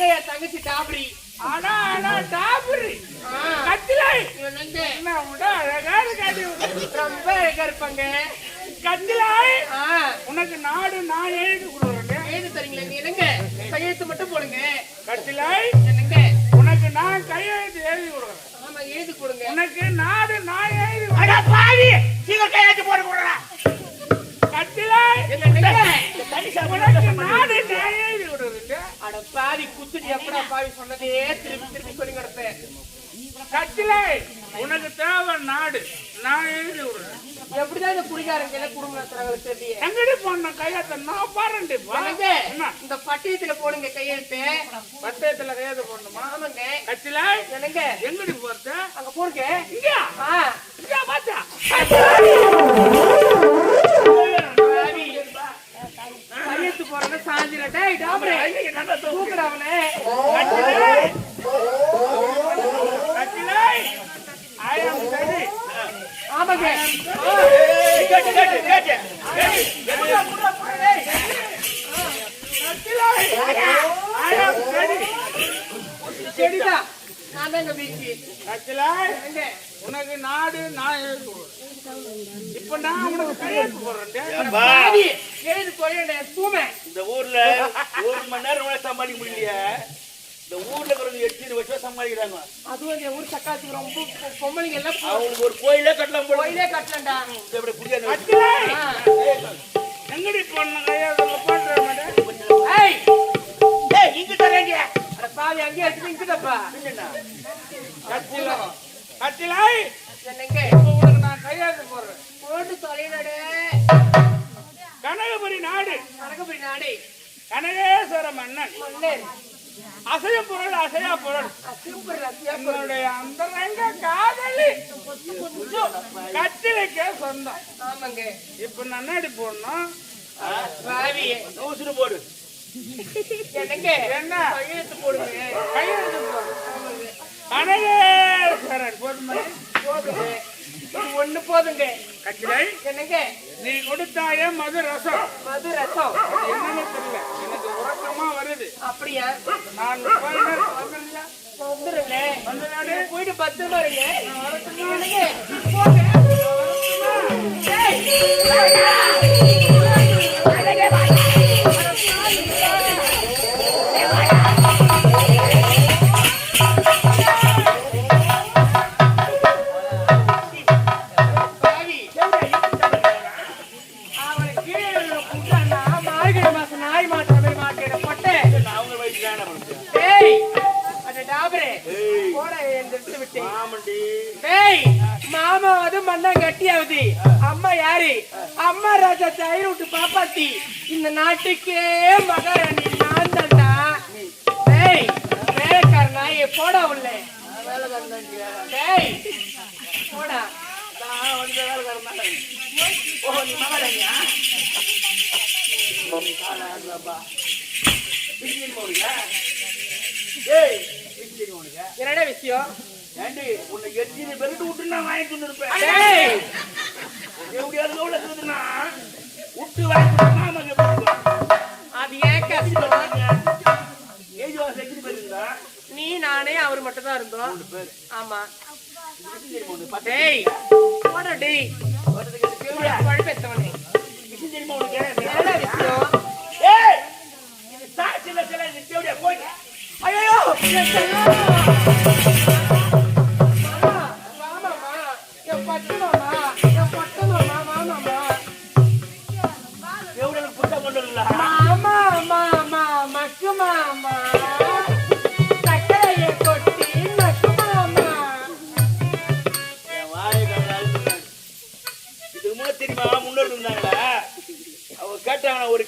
தாங்க என் தங்கச்சி டாபரி ஆனா ஆனா டாபரி கத்திலை என்ன விட அழகா இருக்காது. ரொம்ப அழகா இருப்பாங்க. கத்திலை ஆ, உனக்கு நாடு நான் எழுதி கொடுக்குறேன் எழுதி தரீங்களா? நீ என்னங்க? கையெழுத்து மட்டும் போடுங்க. கத்திலை என்னங்க? உனக்கு நான் கையெழுத்து எழுதி கொடுக்குறேன். ஆமா எழுதி கொடுங்க. உனக்கு நாடு நான் எழுதி அட பாவி! சீக்கிரம் கையெழுத்து போட கொடுறா. கத்திலை என்னங்க? உனக்கு நாடு கொடுக்குறேன் அட பாவி குத்துட்டு எப்படா பாவி சொன்னதே திருப்பி திருப்பி சொல்லி கிடப்பேன் உனக்கு தேவை நாடு. நான் எழுதி விடுறேன். எப்படிதான் இந்த குடிகாரங்க நடத்துறாங்க தெரியல எங்கடி போன கையத்தை? நான் என்ன? இந்த பட்டியத்துல போடுங்க கையெழுத்து. பட்டயத்துல கையெழுத்து போடணுமா? ஆமாங்க. கத்திலை என்னங்க? எங்கடி போறது? அங்க போடுங்க. இங்க ஆ. இங்க பாத்தா கையெழுத்து போறேன்னு சாஞ்சில டேய் டாபரே தூக்குடா அவனை கத்திலை கத்திலை I am ready. ஆமாங்க கேட்டு கேட்டு கேட்டு. நான் தாங்க வீச்சு கத்திலை எங்க? உனக்கு நாடு நான். இப்ப நான் உனக்கு கையெழுத்து போடுறேன் சூமை இந்த ஊர்ல ஒரு மணி நேரம் கூட சமாளிக்க முடியலையே. இந்த ஊர்ல இருக்கிறவங்க எட்டு வருஷம் சமாளிக்கிறாங்க அதுவும் இந்த ஊர் சக்காத்துக்கு ரொம்ப பொ- பொம்பளைங்க எல்லாம் போ- அவங்களுக்கு ஒரு கோயிலே கட்டலாம் கோயிலே கட்டலண்டா. இந்த இப்படி ஆ. எங்கடி போன கையெழுத்து போடுற மேடம் ஏய். ஏய் இங்க தரேங்க அட பாவி அங்கேயே எடுத்து நிக்குதப்பா கத்திலை கத்திலை என்னங்க? இப்ப உனக்கு நான் கையெழுத்து போடுறேன். போட்டு தொலைனடே கனகபுரி நாடு. கனகபுரி நாடே. கனகேஸ்வர மன்னன். அசைய பொருள். அசையா பொருள். என்னுடைய அந்தரங்க காதலி. கத்திரிக்கே சொந்தம். ஆமாங்க. இப்ப நன்னாடி போடணும். நூசுடு போடு. என்னங்க? என்ன? கையெழுத்து போடுங்க. கையெழுத்து போடு. கனகேஸ்வரன் போதுமா இது ஒண்ணு போதுங்க. கத்திரை என்னங்க? நீ கொடுத்தாயே மது ரசம். மது ரசம். என்னன்னு தெரியல. எனக்கு உறக்கமா வருது. அப்படியா? நான் வந்துடாது. போயிட்டு வரட்டுமா? என்னங்க? போங்க. அது மண்ணா கட்டியாவது அம்மா யாரு அம்மா ராஜா தயிர் விட்டு பாப்பாத்தி இந்த நாட்டுக்கே மகாராணி நான் தான்டா டேய் வேலைக்கார நாயே போடா உள்ள டேய் போடா நான் வந்து வேலைக்காரன் தான். ஓ நீ மகாராணியா போறியா? ஏய்? என்னடா விஷயம்? ஏண்டி உன்னை எத்தனை பெருட்டு விட்டு நான் வாங்கிட்டு வந்துருப்பேன். டேய் எப்படியாவது எவ்வளவு இருக்குதுன்னா விட்டு எப்படி அது ஏன் கஷ்டம்? ஏஜ் வாசம் எத்தனை பேர் இருந்தா நீ நானே அவர் மட்டும் தான் இருந்தோம் ஆமா. டேய் டேய் குழப்பத்தவனே விஷயம் தெரியுமா உனக்கு என்னடா விஷயம் ஏய் இது சாட்சியில சில நிச்சயடியா போய் ஐயோ மாமா மாமாமா என் பட்டு மாமா என் பட்டு மாமா மாமாமா எவ்வளவு புத்தகம் கொண்டு வரல மாமா மாமா மக்கு மாமா சக்கரையை கொட்டி மக்கு மாமா என் வாயை கவனம் இதுக்கு முன்ன தெரியுமா முன்னோர் இருந்தாங்களா அவ கேட்டாங்க ஒரு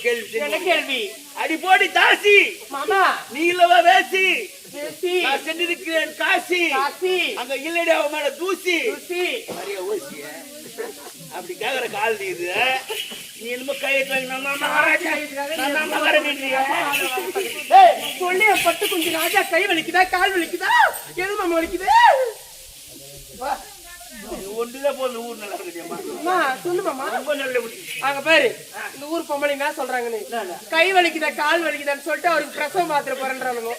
கேள்வி என்ன கேள்வி அடி போடி தாசி மாமா நீ இல்லவா வேசி நான் சென்றிருக்கிறேன். காசி. காசி. அங்க இல்லடி அவ மேல தூசி. ருசி நிறைய ஓசிய. அப்படி கேக்குற கால் நீ இது. நீ என்னமோ சொல்லி பட்டு கொஞ்சம் ராஜா கை வலிக்குதா கால் வலிக்குதா? எது மாமா வலிக்குது. ஒன்றுதான் போதும் ஊர் நல்லா இருக்குதும்மா அம்மா சொல்லுமாமா ரொம்ப நல்ல ஊர். அங்க பாரு இந்த ஊர் பொம்பளை என்ன சொல்றாங்கன்னு. கை வலிக்குதா கால் வலிக்குதான்னு சொல்லிட்டு அவருக்கு பிரசவ மாத்திரை போறேன்றானுங்க.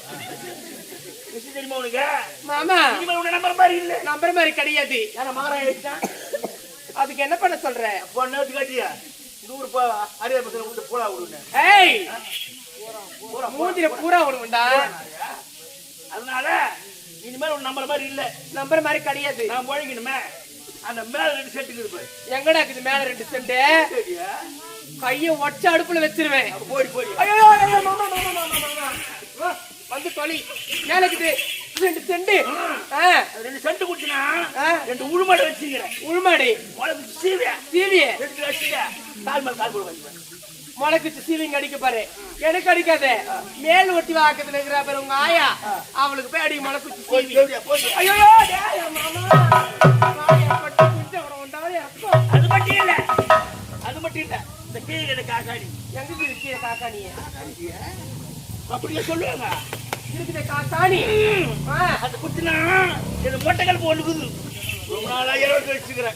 விஷயம் தெரியுமா உனக்கு? மாமா. இனிமேல் உன்னை நம்புற மாதிரி இல்ல. நம்புற மாதிரி கிடையாது. யாரா மகரம் ஆயிடுச்சான் அதுக்கு என்ன பண்ண சொல்ற? பொண்ணு காட்டியா? ஊர் போ அரியார் பசங்க விட்டு போடா விடுங்க ஏய்! மூஞ்சில பூரா விடுவோம்டா. அதனால இனிமேல் உன்னை நம்புற மாதிரி இல்ல. நம்புற மாதிரி கிடையாது. நான் முழங்கினுமே அந்த மேல ரெண்டு செட்டுக்கு இருப்பேன் எங்கடா இருக்குது மேல ரெண்டு சரியா? கைய ஒச்ச அடுப்புல வச்சிருவேன். போடி போடி. ஐயோ மாமா மாமா மாமா மாமா. வந்து தொலை. மேல இருக்குது ரெண்டு செண்டு. ரெண்டு செட்டு குடிச்சினா ரெண்டு உழுமாடு வச்சுக்கிறேன். உள்மாடி முளைக்கு சீவியா? சீவிய. ரெண்டு வச்சுக்க. கால் மேல கால் வச்சுப்பேன் முளைக்குச்சு சீவிங்க அடிக்க பாரு. எனக்கு அடிக்காத. மேல் ஒட்டி வாக்கத்துல இருக்கிற பாரு உங்க ஆயா. அவளுக்கு போய் அடி முளைக்குச்சு சீவி. ஐயோ. அது மட்டும் இல்ல. அது மட்டும் இல்ல. இந்த கீழே காக்காடி எங்க இருக்கு காக்காணி அப்படியே சொல்லுவாங்க. இருக்குது ஆ, அது குத்தினா இது மொட்டைகள் போட்டுக்குது ரொம்ப நாளா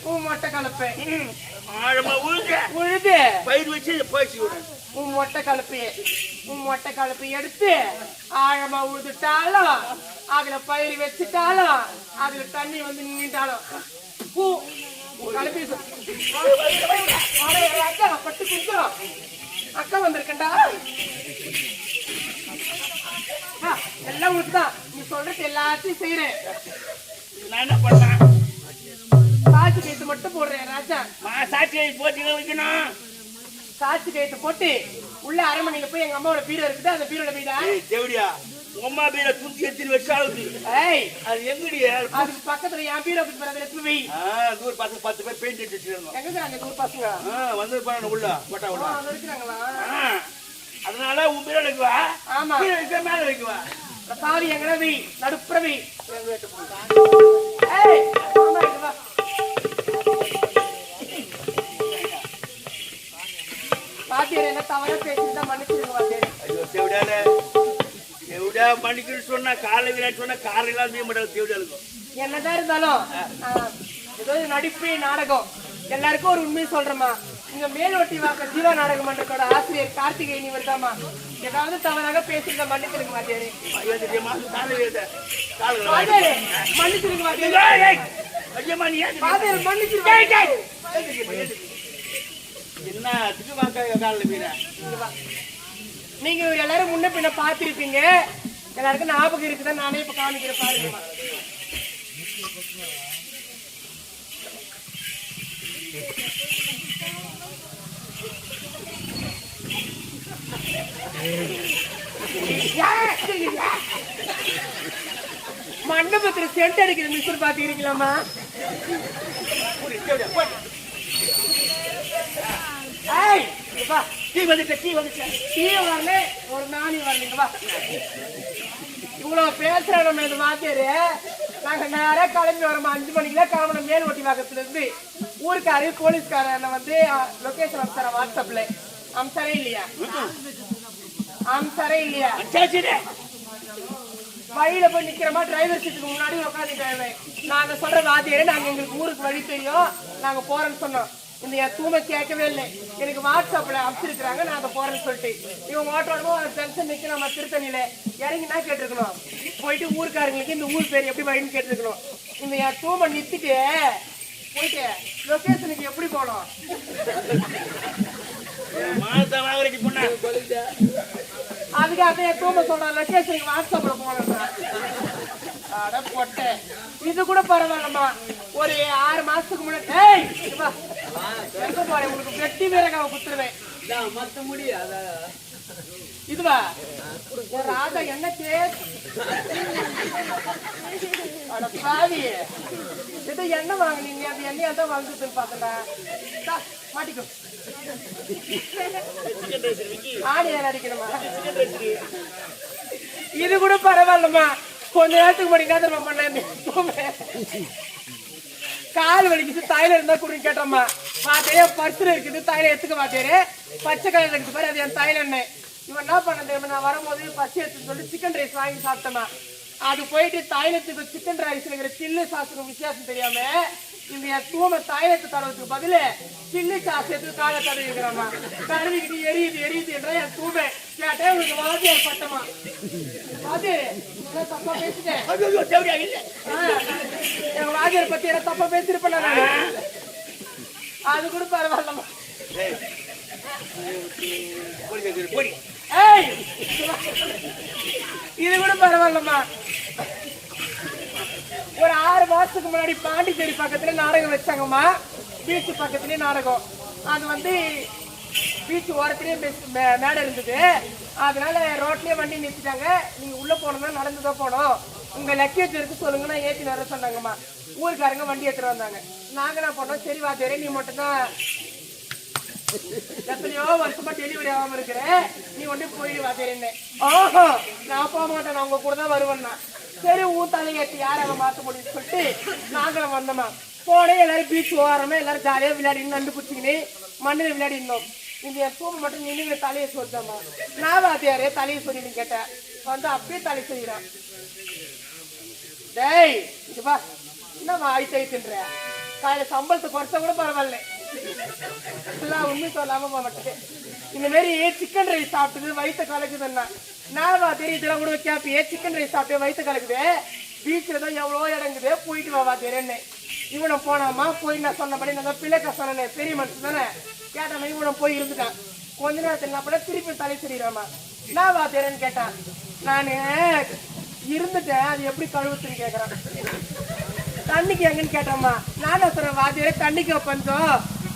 உன் மொட்டை கலப்பை ஆழமா உழுங்க உழுது பயிர் வச்சு போயிச்சு உன் மொட்டை கலப்பை உன் மொட்டை கலப்பை எடுத்து ஆழமா உழுதுட்டாலும் அதுல பயிர் வச்சுட்டாலும் அதுல தண்ணி வந்து நின்றுட்டாலும் பூ கலப்பி அக்கா பட்டு குடிக்கிறோம் அக்கா வந்திருக்கண்டா எல்லாம் உனக்குதான். நீ சொல்றது எல்லாத்தையும் செய்யறேன் நான் என்ன பண்ணேன் சாட்சி கைத்து மட்டும் போடுறேன் ராஜா. சாட்சி போட்டு வைக்கணும்? சாட்சி கைத்து போட்டு உள்ள அரண்மனையில போய் எங்க அம்மாவோட பீரோ இருக்குது அந்த பீரோட ஏய் தேவடியா உங்க அம்மா பேரை தூக்கி எத்தனை வருஷம் ஆகுது ஏய் அது எங்கடி? அதுக்கு பக்கத்துல என் பீரோ பாரு, அதுல எடுத்து வை ஆ தூர் பத்து பத்து பேர் பெயிண்ட் அடிச்சு வச்சிருந்தோம் எங்க இருக்கிறாங்க இந்த ஊர் பசங்க? ஆ வந்து பாருங்க உள்ள போட்டா உள்ள. இருக்கிறாங்களா? அதனால உன் பேரை வைக்குவா? ஆமா. கீழே வைக்க மேல வைக்குவா? சாவி எங்கடா வை நடுப்புற வை ஏய் மாமா இங்க வா. வாத்தியார் என்ன தவறா பேசிட்டு மன்னிச்சிருங்க வாத்தியார். ஐயோ மணிக்கு சொன்னா காலை விளையாட்டு சொன்னா காலை எல்லாம் செய்ய மாட்டாங்க என்னதான் இருந்தாலும் ஏதோ நடிப்பு நாடகம். எல்லாருக்கும் ஒரு உண்மையை சொல்றேம்மா. இங்க மேலோட்டி வாக்க ஜீவா நாடக மன்றத்தோட ஆசிரியர் கார்த்திகேயன் இவர்தாம்மா. ஏதாவது தவறாக பேசியிருந்தா ஐயம்மா நீ ஏன் வாத்தியார் மன்னிச்சிருங்க என்ன திக்கு வாக்கா காலில் மீற இங்க வா. நீங்க எல்லாரும் முன்ன பின்ன பார்த்திருப்பீங்க. எல்லாருக்கும் ஞாபகம் இருக்குதான் நானே இப்ப காமிக்கிறேன் பாருங்கம்மா. மண்டபத்துல சென்ட் அடிக்கிற மிஸ்டர் பாத்துக்கிறீங்களாமா ஏய் இங்க வா டீ வந்துட்ட டீ வந்துட்ட. டீ வரல ஒரு நாணி வரலீங்க வா. இவ்வளவு பேசுற நம்ம இந்த வாத்தியாரு நாங்க நேரா கிளம்பி வரோம் அஞ்சு மணிக்குலாம் கிளம்பணும் மேல் ஒட்டி வாக்கத்துல இருந்து ஊருக்காரு போலீஸ்காரன் வந்து லொகேஷன் அனுப்பிச்சார வாட்ஸ்அப்ல அம்சாரே இல்லையா? அம்சாரே இல்லையா வழியில போய் நிக்கிறோமா டிரைவர் சீட்டுக்கு முன்னாடி உட்காந்துட்டாங்க நாங்க சொல்ற வாத்தியாரே நாங்க எங்களுக்கு ஊருக்கு வழி தெரியும். நாங்க போறோம்னு சொன்னோம். இந்த என் தூமை கேட்கவே இல்லை. எனக்கு வாட்ஸ்அப்ல அனுப்பிச்சிருக்காங்க நாங்க போறேன்னு சொல்லிட்டு. இவங்க ஓட்டோடமோ ஜங்ஷன் நிக்க நம்ம திருத்தணியில. இறங்கினா கேட்டிருக்கணும். போயிட்டு ஊருக்காரங்களுக்கு இந்த ஊர் பேர் எப்படி வழின்னு கேட்டிருக்கணும். இந்த என் தூமை நிறுத்திட்டு போயிட்டு லொகேஷனுக்கு எப்படி போனோம் மாதம் வாங்குறதுக்கு பொண்ணா அதுக்காக என் தூமை சொல்ற லொகேஷனுக்கு வாட்ஸ்அப்ல போனேன் பொட்டை. இது கூட பரவாயில்லம்மா. ஒரு ஆறு மாசத்துக்கு முன்னாடி. எங்க போறேன் உங்களுக்கு வெட்டி வீரகாவை குத்துருவேன். இதுவா? ஒரு ராஜா என்ன தேர் அட பாவி. இது என்ன வாங்குனீங்க? அது எண்ணெயா தான் வாங்குதுன்னு பார்த்தா மாட்டிக்கோ. இது கூட பரவாயில்லம்மா. கொஞ்ச நேரத்துக்கு முன்னாடி என்ன தெரியுமா பண்ணேன் கால் வலிக்குது தாயில இருந்தா குடின்னு கேட்டோம்மா. பாத்தே பர்சுல இருக்குது தாயில எடுத்துக்க பாத்தேரு பச்சை கலர் இருக்குது பாரு அது என் தாயில என்ன இவன் என்ன பண்ணது நான் வரும்போது பச்சை எடுத்து சொல்லி சிக்கன் ரைஸ் வாங்கி சாப்பிட்டோமா அது போயிட்டு தைலத்துக்கு சிக்கன் ரைஸ் இருக்கிற சில்லு சாசுக்கு வித்தியாசம் தெரியாம என் தூம தாயத்தை தடவுறதுக்கு பதிலு சில்லி சாசத்துக்கு காலை தடவிக்கிறாமா தடவிக்கிட்டு எரியுது எரியுது என்ற என் தூமை கேட்டேன் உங்களுக்கு வாத்தியார் பட்டமா நான் தப்பா பேசிட்டேன் எங்க வாத்தியார் பத்தி என்ன தப்பா பேசிருப்பேன் நானு. அது கூட பரவாயில்லம்மா. இது கூட பரவாயில்லம்மா. ஒரு ஆறு மாசத்துக்கு முன்னாடி பாண்டிச்சேரி பக்கத்துல நாடகம் வச்சாங்கம்மா. பீச் பக்கத்துலயே நாடகம். அது வந்து பீச் ஓரத்துலயே பெஸ்- மே- மேடை இருந்தது. அதனால ரோட்லயே வண்டி நிறுத்திட்டாங்க. நீங்க உள்ள போனோம்னா நடந்துதான் போனோம் உங்க லக்கேஜ் இருக்கு சொல்லுங்க நான் ஏத்தி வர சொன்னாங்கம்மா. ஊருக்காரங்க வண்டி எடுத்துட்டு வந்தாங்க. நாங்க என்ன போனோம் சரி வாத்தியாரே நீ மட்டும் தான் எத்தனையோ வருஷமா டெலிவரி ஆகாம இருக்கிற நீ ஒண்ணு போயிடு வாத்தியாரே ஆஹா நான் போக மாட்டேன் நான் உங்க கூட தான் வருவேன்னா. சரி உன் தலையேற்றி யார் அதை மாத்த முடியும்னு சொல்லிட்டு நாங்களும் வந்தோமா. போனே எல்லாரும் பீச் ஓரமா எல்லாரும் ஜாலியா விளையாடி நண்டு பிடிச்சிக்கினு மண்ணில் விளையாடி இருந்தோம் இந்த மட்டும் நின்று தலையை சொல்லிட்டாமா நான் வாத்தியாரே தலையை சொல்லி கேட்டேன். வந்து அப்படியே தலை செய்யறான் டேய் இங்க பா என்ன வாய் தைத்துன்ற காலையில சம்பளத்தை குறைச்சா கூட பரவாயில்ல. எல்லாம் உண்மை சொல்லாம இந்த மாதிரி சிக்கன் ரைஸ் சாப்பிட்டது வயிற்ற கலக்குதுன்னா. நான் வாத்தியார் இதெல்லாம் கூட கேப்பியே சிக்கன் ரைஸ் சாப்பிட்டு வயிற்ற கலக்குது. பீச்சில் தான் எவ்வளோ இடங்குது போயிட்டு வா வாத்தியார் இவனை போனாமா போய் நான் சொன்னபடி நான் பிள்ளைக்க சொன்னேன் பெரிய மனுஷன் தானே. கேட்டாமா இவனை போய் இருந்துட்டான். கொஞ்ச நேரத்தில் கூட திருப்பி தலை சரிடாமா நான் வாத்தியாரன்னு கேட்டான். நான் இருந்துட்டேன் அது எப்படி கழுவுத்துன்னு கேட்குறான் தண்ணிக்கு எங்கன்னு கேட்டோம்மா. நானும் சொல்கிறேன் வாத்தியாரே தண்ணிக்கு பஞ்சம்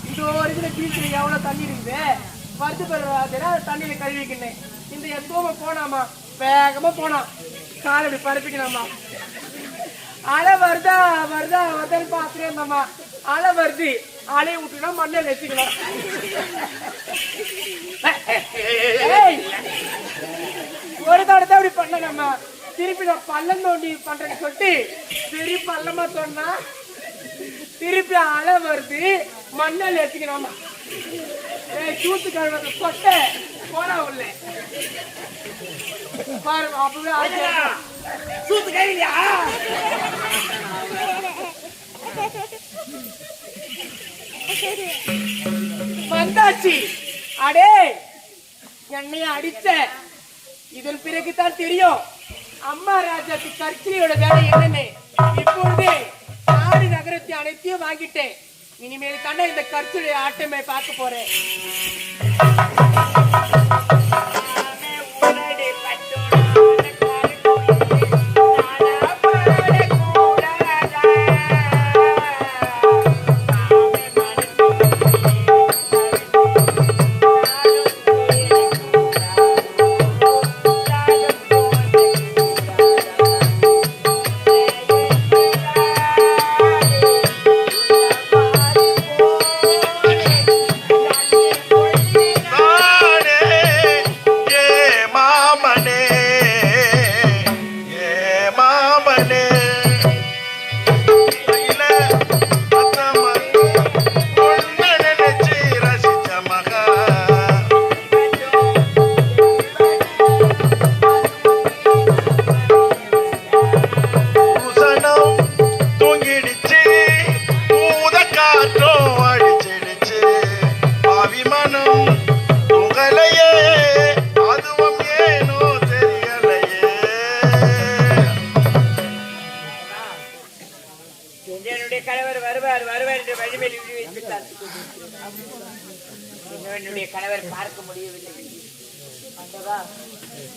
இந்த வரைக்கும் பீச்சில் எவ்வளவு தண்ணி இருக்குது? வருது பெற தண்ணியில கழுவிக்கினேன் இந்த எத்தோம போனாமா? வேகமா போனான். காலை இப்படி பரப்பிக்கலாமா அலை வருதா வருதா வருதான்னு பார்த்துட்டே இருந்தோம்மா அலை வருது. அலைய விட்டுனா மண்ணில் வச்சுக்கலாம் ஏய்! ஒரு தடத்தை அப்படி பண்ணலாமா? திருப்பி நான் பள்ளம் தோண்டி பண்றேன்னு சொல்லிட்டு பெரிய பள்ளமா சொன்னா திருப்பி அலை வருது. மண்ணால் ஏத்திக்கணுமா ஏய் தூத்து கழுவத கொட்டை போடா உள்ள. பாரு அப்பவே. சூத்து கையிலையா வந்தாச்சு. அடே என்னைய அடிச்ச. இதன் பிறகுதான் தெரியும். அம்மா ராஜாக்கு கர்ச்சிலியோட வேலை என்னன்னு. இப்பொழுது நாடு நகரத்தை அனைத்தையும் வாங்கிட்டேன். இனிமேல் தானே இந்த கர்ச்சியுடைய ஆட்டமே பார்க்க போறேன்.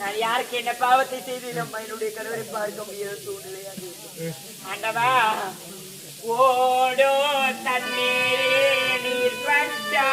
நான் யாருக்கு என்ன பாவத்தை செய்தேன்? என்னுடைய கணவரை பார்க்க முடியாத சூழ்நிலையாக ஆண்டவா ஓடோ தண்ணீரே நீர் பட்டா